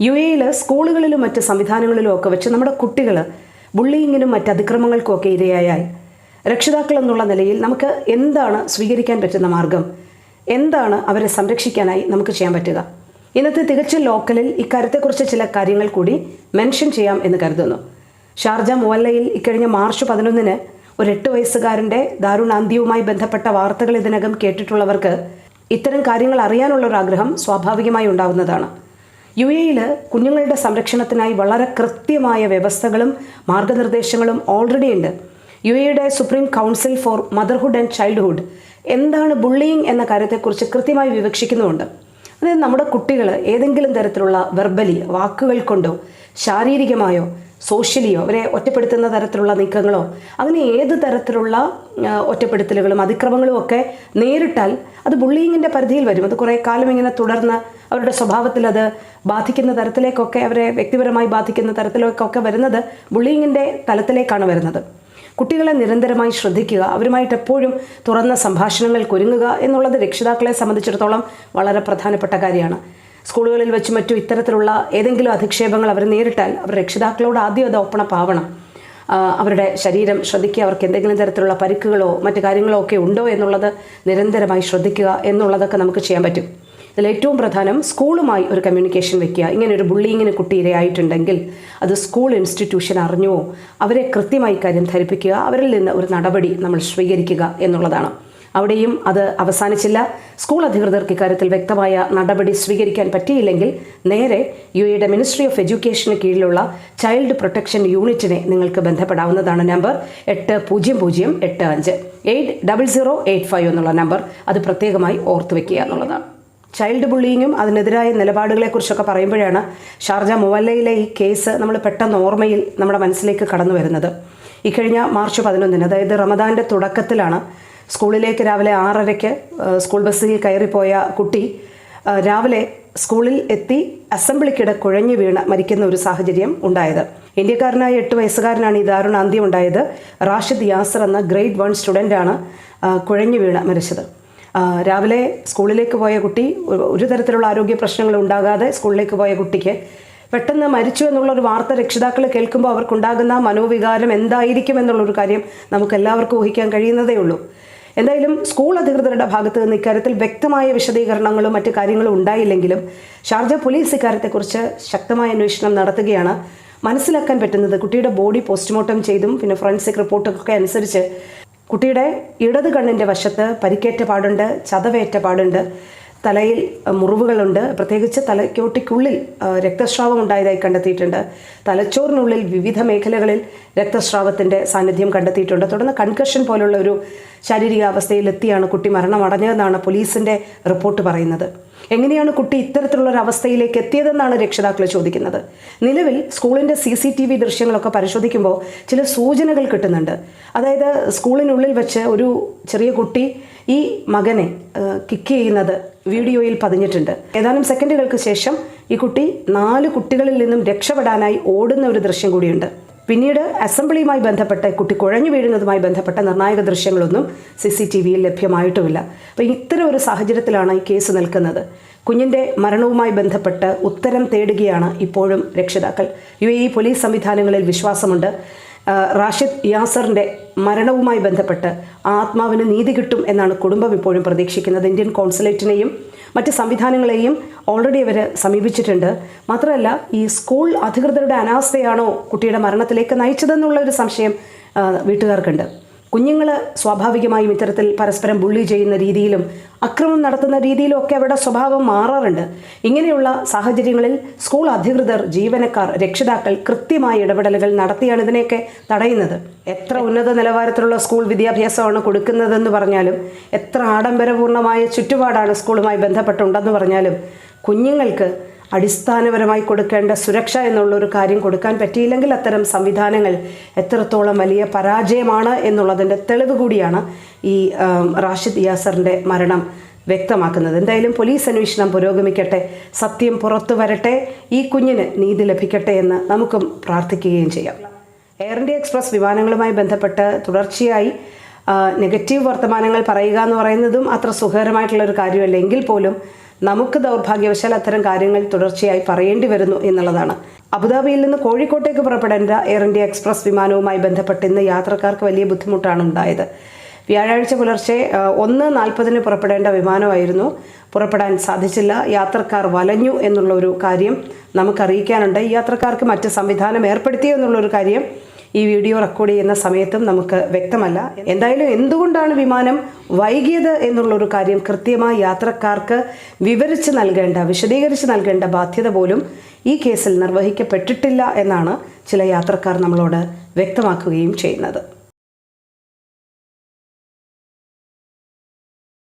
U എയിൽ സ്കൂളുകളിലും മറ്റ് സംവിധാനങ്ങളിലും ഒക്കെ വെച്ച് നമ്മുടെ കുട്ടികൾ ബുള്ളിങ്ങിനും മറ്റ് അതിക്രമങ്ങൾക്കും ഒക്കെ ഇരയായാൽ രക്ഷിതാക്കൾ എന്നുള്ള നിലയിൽ നമുക്ക് എന്താണ് സ്വീകരിക്കാൻ പറ്റുന്ന മാർഗം? എന്താണ് അവരെ സംരക്ഷിക്കാനായി നമുക്ക് ചെയ്യാൻ പറ്റുക? ഇന്നത്തെ തികച്ചും ലോക്കലിൽ ഇക്കാര്യത്തെക്കുറിച്ച് ചില കാര്യങ്ങൾ കൂടി മെൻഷൻ ചെയ്യാം എന്ന് കരുതുന്നു. ഷാർജ മുവല്ലയിൽ ഇക്കഴിഞ്ഞ മാർച്ച് പതിനൊന്നിന് ഒരു എട്ട് വയസ്സുകാരന്റെ ദാരുണാന്ത്യവുമായി ബന്ധപ്പെട്ട വാർത്തകൾ ഇതിനകം കേട്ടിട്ടുള്ളവർക്ക് ഇത്തരം കാര്യങ്ങൾ അറിയാനുള്ള ഒരു ആഗ്രഹം സ്വാഭാവികമായി ഉണ്ടാവുന്നതാണ്. യു എയിൽ കുഞ്ഞുങ്ങളുടെ സംരക്ഷണത്തിനായി വളരെ കൃത്യമായ വ്യവസ്ഥകളും മാർഗനിർദ്ദേശങ്ങളും ഓൾറെഡി ഉണ്ട്. യു എയുടെ supreme council for motherhood and childhood എന്താണ് ബുള്ളിയിങ് എന്ന കാര്യത്തെക്കുറിച്ച് കൃത്യമായി വിവക്ഷിക്കുന്നുമുണ്ട്. അതായത് നമ്മുടെ കുട്ടികൾ ഏതെങ്കിലും തരത്തിലുള്ള വെർബലി വാക്കുകൾ കൊണ്ടോ ശാരീരികമായോ സോഷ്യലിയോ അവരെ ഒറ്റപ്പെടുത്തുന്ന തരത്തിലുള്ള നീക്കങ്ങളോ അങ്ങനെ ഏത് തരത്തിലുള്ള ഒറ്റപ്പെടുത്തലുകളും അതിക്രമങ്ങളും ഒക്കെ നേരിട്ടാൽ അത് ബുള്ളിങ്ങിന്റെ പരിധിയിൽ വരും. അത് കുറേ കാലം ഇങ്ങനെ തുടർന്ന് അവരുടെ സ്വഭാവത്തിൽ അത് ബാധിക്കുന്ന തരത്തിലേക്കൊക്കെ അവരെ വ്യക്തിപരമായി ബാധിക്കുന്ന തരത്തിലേക്കൊക്കെ വരുന്നത് ബുള്ളിങ്ങിന്റെ തലത്തിലേക്കാണ് വരുന്നത്. കുട്ടികളെ നിരന്തരമായി ശ്രദ്ധിക്കുക അവരുമായിട്ട് എപ്പോഴും തുറന്ന സംഭാഷണങ്ങൾക്ക് ഒരുങ്ങുക എന്നുള്ളത് രക്ഷിതാക്കളെ സംബന്ധിച്ചിടത്തോളം വളരെ പ്രധാനപ്പെട്ട കാര്യമാണ്. സ്കൂളുകളിൽ വെച്ച് മറ്റു ഇത്തരത്തിലുള്ള ഏതെങ്കിലും അധിക്ഷേപങ്ങൾ അവർ നേരിട്ടാൽ അവർ രക്ഷിതാക്കളോട് ആദ്യം അത് ഓപ്പണപ്പ് ആവണം അവരുടെ ശരീരം ശ്രദ്ധിക്കുക അവർക്ക് എന്തെങ്കിലും തരത്തിലുള്ള പരിക്കുകളോ മറ്റു കാര്യങ്ങളോ ഒക്കെ ഉണ്ടോ എന്നുള്ളത് നിരന്തരമായി ശ്രദ്ധിക്കുക എന്നുള്ളതൊക്കെ നമുക്ക് ചെയ്യാൻ പറ്റും. ഇതിൽ ഏറ്റവും പ്രധാനം സ്കൂളുമായി ഒരു കമ്മ്യൂണിക്കേഷൻ വെക്കുക. ഇങ്ങനെ ഒരു ബുള്ളിങ്ങിന് കുട്ടി ഇരയായിട്ടുണ്ടെങ്കിൽ അത് സ്കൂൾ ഇൻസ്റ്റിറ്റ്യൂഷൻ അറിഞ്ഞുവോ അവരെ കൃത്യമായി കാര്യം ധരിപ്പിക്കുക അവരിൽ നിന്ന് ഒരു നടപടി നമ്മൾ സ്വീകരിക്കുക എന്നുള്ളതാണ്. അവിടെയും അത് അവസാനിച്ചില്ല. സ്കൂൾ അധികൃതർക്ക് ഇക്കാര്യത്തിൽ വ്യക്തമായ നടപടി സ്വീകരിക്കാൻ പറ്റിയില്ലെങ്കിൽ നേരെ യു എയുടെ മിനിസ്ട്രി ഓഫ് എഡ്യൂക്കേഷന് കീഴിലുള്ള ചൈൽഡ് പ്രൊട്ടക്ഷൻ യൂണിറ്റിനെ നിങ്ങൾക്ക് ബന്ധപ്പെടാവുന്നതാണ് നമ്പർ എട്ട് പൂജ്യം പൂജ്യം എട്ട് അഞ്ച്. Eight double zero eight five എന്നുള്ള നമ്പർ അത് പ്രത്യേകമായി ഓർത്തു വെക്കുക എന്നുള്ളതാണ്. ചൈൽഡ് ബുള്ളിങ്ങും അതിനെതിരായ നിലപാടുകളെക്കുറിച്ചൊക്കെ പറയുമ്പോഴാണ് ഷാർജ മൊവല്ലയിലെ ഈ കേസ് നമ്മൾ പെട്ടെന്ന് ഓർമ്മയിൽ നമ്മുടെ മനസ്സിലേക്ക് കടന്നു വരുന്നത്. ഇക്കഴിഞ്ഞ മാർച്ച് പതിനൊന്നിന് അതായത് റമദാന്റെ തുടക്കത്തിലാണ് സ്കൂളിലേക്ക് രാവിലെ ആറരയ്ക്ക് സ്കൂൾ ബസ്സിൽ കയറിപ്പോയ കുട്ടി രാവിലെ സ്കൂളിൽ എത്തി അസംബ്ലിക്കിടെ കുഴഞ്ഞു വീണ് മരിക്കുന്ന ഒരു സാഹചര്യം ഉണ്ടായത്. ഇന്ത്യക്കാരനായ എട്ട് വയസ്സുകാരനാണ് ഈ ദാരുണ അന്ത്യം ഉണ്ടായത്. റാഷിദ് യാസർ എന്ന ഗ്രേഡ് വൺ സ്റ്റുഡന്റാണ് കുഴഞ്ഞു വീണ് മരിച്ചത്. രാവിലെ സ്കൂളിലേക്ക് പോയ കുട്ടി ഒരു- തരത്തിലുള്ള ആരോഗ്യ പ്രശ്നങ്ങൾ ഉണ്ടാകാതെ സ്കൂളിലേക്ക് പോയ കുട്ടിക്ക് പെട്ടെന്ന് മരിച്ചു എന്നുള്ള ഒരു വാർത്ത രക്ഷിതാക്കൾ കേൾക്കുമ്പോൾ അവർക്കുണ്ടാകുന്ന മനോവികാരം എന്തായിരിക്കും എന്നുള്ളൊരു കാര്യം നമുക്ക് എല്ലാവർക്കും ഊഹിക്കാൻ കഴിയുന്നതേ ഉള്ളൂ. എന്തായാലും സ്കൂൾ അധികൃതരുടെ ഭാഗത്ത് നിന്ന് ഇക്കാര്യത്തിൽ വ്യക്തമായ വിശദീകരണങ്ങളും മറ്റു കാര്യങ്ങളും ഉണ്ടായില്ലെങ്കിലും ഷാർജ പോലീസ് ഇക്കാര്യത്തെക്കുറിച്ച് ശക്തമായ അന്വേഷണം നടത്തുകയാണ്. മനസ്സിലാക്കാൻ പറ്റുന്നത് കുട്ടിയുടെ ബോഡി പോസ്റ്റ്മോർട്ടം ചെയ്തും പിന്നെ ഫോറൻസിക് റിപ്പോർട്ടൊക്കെ അനുസരിച്ച് കുട്ടിയുടെ ഇടത് കണ്ണിന്റെ വശത്ത് പരിക്കേറ്റ പാടുണ്ട് ചതവേറ്റ പാടുണ്ട്. തലയിൽ മുറിവുകളുണ്ട്. പ്രത്യേകിച്ച് തലയ്ക്കോട്ടിക്കുള്ളിൽ രക്തസ്രാവം ഉണ്ടായതായി കണ്ടെത്തിയിട്ടുണ്ട്. തലച്ചോറിനുള്ളിൽ വിവിധ മേഖലകളിൽ രക്തസ്രാവത്തിന്റെ സാന്നിധ്യം കണ്ടെത്തിയിട്ടുണ്ട്. തുടർന്ന് കൺകഷൻ പോലുള്ള ഒരു ശാരീരികാവസ്ഥയിലെത്തിയാണ് കുട്ടി മരണമടഞ്ഞതെന്നാണ് പോലീസിന്റെ റിപ്പോർട്ട് പറയുന്നത്. എങ്ങനെയാണ് കുട്ടി ഇത്തരത്തിലുള്ള ഒരു അവസ്ഥയിലേക്ക് എത്തിയതെന്നാണ് രക്ഷിതാക്കൾ ചോദിക്കുന്നത്. നിലവിൽ സ്കൂളിന്റെ സി സി ടി വി ദൃശ്യങ്ങളൊക്കെ പരിശോധിക്കുമ്പോൾ ചില സൂചനകൾ കിട്ടുന്നുണ്ട്. അതായത് സ്കൂളിനുള്ളിൽ വെച്ച് ഒരു ചെറിയ കുട്ടി ഈ മകനെ കിക്ക് ചെയ്യുന്നത് വീഡിയോയിൽ പതിഞ്ഞിട്ടുണ്ട്. ഏതാനും സെക്കൻഡുകൾക്ക് ശേഷം ഈ കുട്ടി നാല് കുട്ടികളിൽ നിന്നും രക്ഷപ്പെടാനായി ഓടുന്ന ഒരു ദൃശ്യം കൂടിയുണ്ട്. പിന്നീട് അസംബ്ലിയുമായി ബന്ധപ്പെട്ട കുട്ടി കുഴഞ്ഞു വീഴുന്നതുമായി ബന്ധപ്പെട്ട നിർണായക ദൃശ്യങ്ങളൊന്നും സി സി ടി വിയിൽ ലഭ്യമായിട്ടുമില്ല. അപ്പോൾ ഇത്തരം ഒരു സാഹചര്യത്തിലാണ് ഈ കേസ് നിൽക്കുന്നത്. കുഞ്ഞിന്റെ മരണവുമായി ബന്ധപ്പെട്ട് ഉത്തരം തേടുകയാണ് ഇപ്പോഴും രക്ഷിതാക്കൾ. യു എ ഇ പോലീസ് സംവിധാനങ്ങളിൽ വിശ്വാസമുണ്ട്. റാഷിദ് യാസറിന്റെ മരണവുമായി ബന്ധപ്പെട്ട് ആത്മാവിന് നീതി കിട്ടും എന്നാണ് കുടുംബം ഇപ്പോഴും പ്രതീക്ഷിക്കുന്നത്. ഇന്ത്യൻ കോൺസുലേറ്റിനെയും മറ്റ് സംവിധാനങ്ങളെയും ഓൾറെഡി അവർ സമീപിച്ചിട്ടുണ്ട്. മാത്രമല്ല ഈ സ്കൂൾ അധികൃതരുടെ അനാസ്ഥയാണോ കുട്ടിയുടെ മരണത്തിലേക്ക് നയിച്ചതെന്നുള്ള ഒരു സംശയം വീട്ടുകാർക്കുണ്ട്. കുഞ്ഞുങ്ങൾ സ്വാഭാവികമായും ഇത്തരത്തിൽ പരസ്പരം ബുള്ളി ചെയ്യുന്ന രീതിയിലും അക്രമം നടത്തുന്ന രീതിയിലും ഒക്കെ അവരുടെ സ്വഭാവം മാറാറുണ്ട്. ഇങ്ങനെയുള്ള സാഹചര്യങ്ങളിൽ സ്കൂൾ അധികൃതർ ജീവനക്കാർ രക്ഷിതാക്കൾ കൃത്യമായ ഇടപെടലുകൾ നടത്തിയാണ് ഇതിനെയൊക്കെ തടയുന്നത്. എത്ര ഉന്നത നിലവാരത്തിലുള്ള സ്കൂൾ വിദ്യാഭ്യാസമാണ് കൊടുക്കുന്നതെന്ന് പറഞ്ഞാലും എത്ര ആഡംബരപൂർണമായ ചുറ്റുപാടാണ് സ്കൂളുമായി ബന്ധപ്പെട്ടുണ്ടെന്ന് പറഞ്ഞാലും കുഞ്ഞുങ്ങൾക്ക് അടിസ്ഥാനപരമായി കൊടുക്കേണ്ട സുരക്ഷ എന്നുള്ളൊരു കാര്യം കൊടുക്കാൻ പറ്റിയില്ലെങ്കിൽ അത്തരം സംവിധാനങ്ങൾ എത്രത്തോളം വലിയ പരാജയമാണ് എന്നുള്ളതിന്റെ തെളിവ് കൂടിയാണ് ഈ റാഷിദ് യാസറിന്റെ മരണം വ്യക്തമാക്കുന്നത്. എന്തായാലും പോലീസ് അന്വേഷണം പുരോഗമിക്കട്ടെ സത്യം പുറത്തു വരട്ടെ ഈ കുഞ്ഞിന് നീതി ലഭിക്കട്ടെ എന്ന് നമുക്കും പ്രാർത്ഥിക്കുകയും ചെയ്യാം. എയർ ഇന്ത്യ എക്സ്പ്രസ് വിമാനങ്ങളുമായി ബന്ധപ്പെട്ട് തുടർച്ചയായി നെഗറ്റീവ് വർത്തമാനങ്ങൾ പറയുക എന്ന് പറയുന്നതും അത്ര സുഖകരമായിട്ടുള്ള ഒരു കാര്യമല്ല. എങ്കിൽ പോലും നമുക്ക് ദൗർഭാഗ്യവശാൽ അത്തരം കാര്യങ്ങൾ തുടർച്ചയായി പറയേണ്ടി വരുന്നു എന്നുള്ളതാണ്. അബുദാബിയിൽ നിന്ന് കോഴിക്കോട്ടേക്ക് പുറപ്പെടേണ്ട എയർ ഇന്ത്യ എക്സ്പ്രസ് വിമാനവുമായി ബന്ധപ്പെട്ട് ഇന്ന് യാത്രക്കാർക്ക് വലിയ ബുദ്ധിമുട്ടാണ് ഉണ്ടായത്. വ്യാഴാഴ്ച പുലർച്ചെ ഒന്ന് നാൽപ്പതിന് പുറപ്പെടേണ്ട വിമാനമായിരുന്നു. പുറപ്പെടാൻ സാധിച്ചില്ല. യാത്രക്കാർ വലഞ്ഞു എന്നുള്ള ഒരു കാര്യം നമുക്കറിയിക്കാനുണ്ട്. യാത്രക്കാർക്ക് മറ്റ് സംവിധാനം ഏർപ്പെടുത്തിയോ എന്നുള്ളൊരു കാര്യം ഈ വീഡിയോ റെക്കോർഡ് ചെയ്യുന്ന സമയത്തും നമുക്ക് വ്യക്തമല്ല. എന്തായാലും എന്തുകൊണ്ടാണ് വിമാനം വൈകിയത് എന്നുള്ളൊരു കാര്യം കൃത്യമായി യാത്രക്കാർക്ക് വിവരിച്ച് നൽകേണ്ട വിശദീകരിച്ച് നൽകേണ്ട ബാധ്യത പോലും ഈ കേസിൽ നിർവഹിക്കപ്പെട്ടിട്ടില്ല എന്നാണ് ചില യാത്രക്കാർ നമ്മളോട് വ്യക്തമാക്കുകയും ചെയ്യുന്നത്.